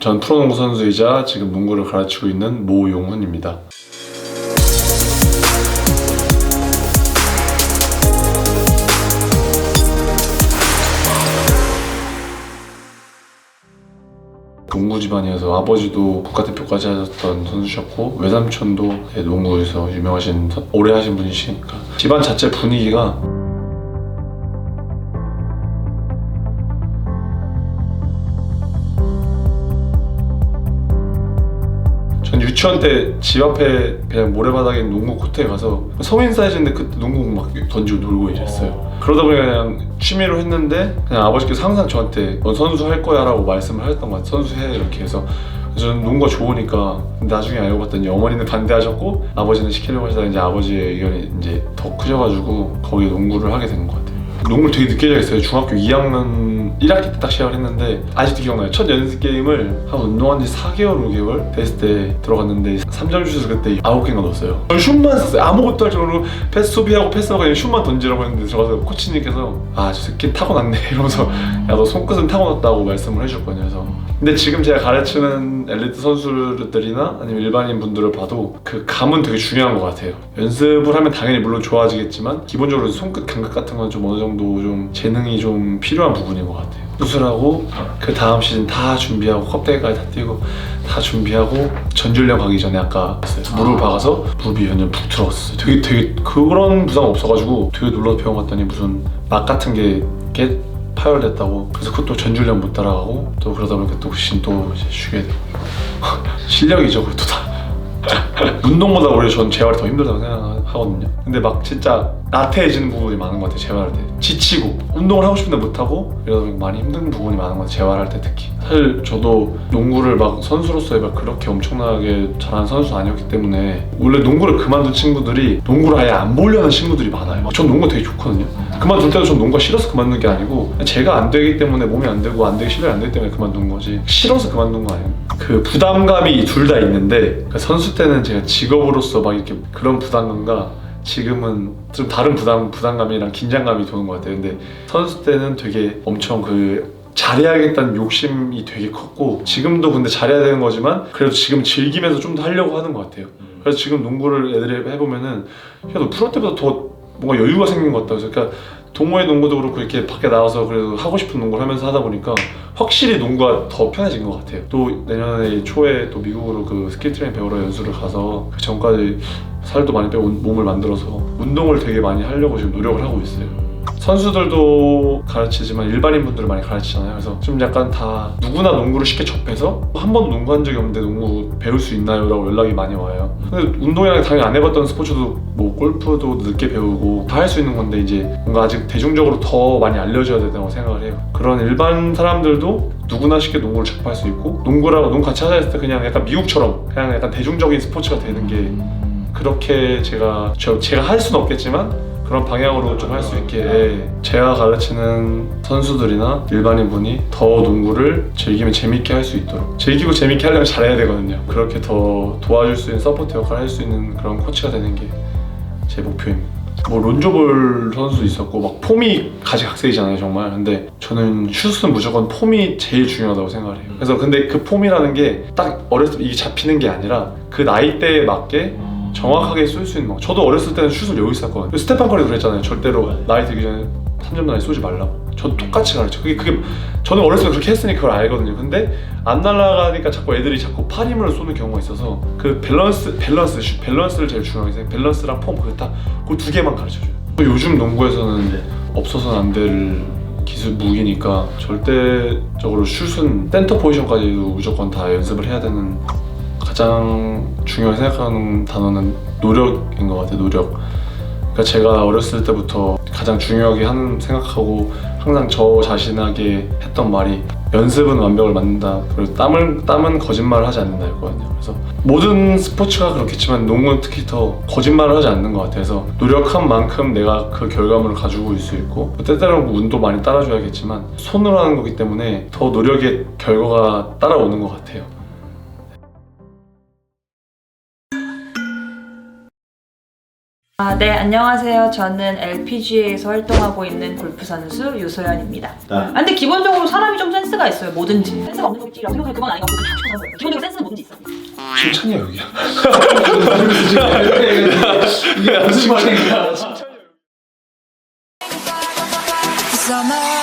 전 프로농구 선수이자 지금 농구를 가르치고 있는 모용훈입니다. 농구 집안이어서 아버지도 국가대표까지 하셨던 선수셨고 외삼촌도 예, 농구에서 유명하신 선- 오래 하신 분이시니까 집안 자체 분위기가 유치원 때 집 앞에 그냥 모래바닥에 농구 코트에 가서 성인 사이즈인데 그때 농구 막 던지고 놀고 이랬어요. 그러다 보니 그냥 취미로 했는데 그냥 아버지께서 항상 저한테 넌 선수 할 거야 라고 말씀을 하셨던 것 같아요. 선수 해 이렇게 해서 저는 농구가 좋으니까 나중에 알고 봤더니 어머니는 반대하셨고 아버지는 시키려고 하시다가 이제 아버지의 의견이 이제 더 크셔가지고 거기에 농구를 하게 된 것 같아요. 농구를 되게 늦게 시작했어요. 중학교 2학년 1학기 때 딱 시작을 했는데 아직도 기억나요. 첫 연습 게임을 한 운동한 지 4개월, 5개월 됐을 때 들어갔는데 3점 슛을 그때 9개인가 넣었어요. 슛만 썼어요. 아무것도 할줄 모르고 패스 소비하고 패스하고 그냥 슛만 던지라고 했는데 들어가서 코치님께서 아 저 새끼 타고났네 이러면서 야 너 손끝은 타고났다고 말씀을 해주셨거든요. 그래서 근데 지금 제가 가르치는 엘리트 선수들이나 아니면 일반인 분들을 봐도 그 감은 되게 중요한 것 같아요. 연습을 하면 당연히 물론 좋아지겠지만 기본적으로 손끝 감각 같은 건 좀 어느 정도 좀 재능이 좀 필요한 부분인 것 같아요. 수술하고 그 다음 시즌 다 준비하고 컵대기까지 다 뛰고 다 준비하고 전준령 가기 전에 아까 했어요. 무릎 박아서 무릎이 완전 푹 들어갔어요. 되게 되게 그런 부상 없어가지고 되게 놀라서 병원 갔더니 무슨 막 같은 게 깨, 파열됐다고 그래서 그것도 전준령 못 따라가고 또 그러다 보니까 또 신 또 이제 쉬게 되고 실력이죠 그것도 다 운동보다 오히려 전 재활이 더 힘들다고 생각하거든요 근데 막 진짜 나태해지는 부분이 많은 것 같아요 재활할 때. 지치고 운동을 하고 싶은데 못하고 이러다 보니까 많이 힘든 부분이 많은 것 같아요 재활할 때 특히. 사실 저도 농구를 막 선수로서의 막 그렇게 엄청나게 잘하는 선수 아니었기 때문에 원래 농구를 그만둔 친구들이 농구를 아예 안 보려는 친구들이 많아요. 전 농구 되게 좋거든요. 그만둘 때도 전 농구가 싫어서 그만둔 게 아니고 제가 안 되기 때문에 몸이 안 되고 안 되기 실력이 안 되기 때문에 그만둔 거지. 싫어서 그만둔 거 아니에요. 그 부담감이 둘 다 있는데 그 선수 때는 제가 직업으로서 막 이렇게 그런 부담감과 지금은 좀 다른 부담 부담감이랑 긴장감이 도는 것 같아요. 근데 선수 때는 되게 엄청 그 잘해야겠다는 욕심이 되게 컸고 지금도 근데 잘해야 되는 거지만 그래도 지금 즐기면서 좀 더 하려고 하는 것 같아요. 그래서 지금 농구를 애들이 해보면은 야너 프로 때보다 더 뭔가 여유가 생긴 것 같다. 그러니까 동호회 농구도 그렇고 이렇게 밖에 나와서 그래도 하고 싶은 농구를 하면서 하다 보니까 확실히 농구가 더 편해진 것 같아요. 또 내년에 초에 또 미국으로 그 스킬 트레인 배우러 연수를 가서 그 전까지 살도 많이 빼고 몸을 만들어서 운동을 되게 많이 하려고 지금 노력을 하고 있어요. 선수들도 가르치지만 일반인 분들을 많이 가르치잖아요. 그래서 좀 약간 다 누구나 농구를 쉽게 접해서 한 번도 농구한 적이 없는데 농구 배울 수 있나요? 라고 연락이 많이 와요. 근데 운동이랑 당연히 안 해봤던 스포츠도 뭐 골프도 늦게 배우고 다 할 수 있는 건데 이제 뭔가 아직 대중적으로 더 많이 알려져야 된다고 생각을 해요. 그런 일반 사람들도 누구나 쉽게 농구를 접할 수 있고 농구라고 농구 같이 하자 했을 때 그냥 약간 미국처럼 그냥 약간 대중적인 스포츠가 되는 게 그렇게 제가 저 제가 할 수는 없겠지만 그런 방향으로 좀 할 수 있게 제가 가르치는 선수들이나 일반인 분이 더 농구를 즐기면 재밌게 할 수 있도록 즐기고 재밌게 하려면 잘해야 되거든요. 그렇게 더 도와줄 수 있는 서포트 역할을 할 수 있는 그런 코치가 되는 게 제 목표입니다. 뭐 론조볼 선수도 있었고 막 폼이 가지각색이잖아요 정말 근데 저는 슛은 무조건 폼이 제일 중요하다고 생각을 해요 그래서 근데 그 폼이라는 게 딱 어렸을 때 이게 잡히는 게 아니라 그 나이대에 맞게 정확하게 쏠 수 있는 거. 저도 어렸을 때는 슛을 여기 쐈거든요. 스테판 커리도 그랬잖아요. 절대로 나이 들기 전에 3점 나이 쏘지 말라고. 저도 똑같이 가르쳐. 그게 그게 저는 어렸을 때 그렇게 했으니까 그걸 알거든요. 근데 안 날아가니까 자꾸 애들이 자꾸 팔 힘으로 쏘는 경우가 있어서 그 밸런스 밸런스 슛 밸런스를 제일 중요하게 생각. 밸런스랑 폼 그거 딱그두 개만 가르쳐 줘요. 요즘 농구에서는 없어서는 안 될 기술 무기니까 절대적으로 슛은 센터 포지션까지도 무조건 다 연습을 해야 되는 가장 중요하게 생각하는 단어는 노력인 것 같아요. 노력. 그러니까 제가 어렸을 때부터 가장 중요하게 하는 생각하고 항상 저 자신에게 했던 말이 연습은 완벽을 만든다. 그리고 땀을 땀은 거짓말을 하지 않는다였거든요. 그래서 모든 스포츠가 그렇겠지만 농구는 특히 더 거짓말을 하지 않는 것 같아서 노력한 만큼 내가 그 결과물을 가지고 올 수 있고 때때로는 뭐 운도 많이 따라줘야겠지만 손으로 하는 거기 때문에 더 노력의 결과가 따라오는 것 같아요. 아, 네, 안녕하세요. 저는 LPGA에서 활동하고 있는 골프 선수 유소연입니다. 아, 근데 기본적으로 사람이 좀 센스가 있어요. 뭐든지. 센스가 없는 거 있지라고 생각해 그건 것 같고 다 싶어서. 기본적으로 센스는 뭐든지 있어. 칭찬이야 여기야. Summer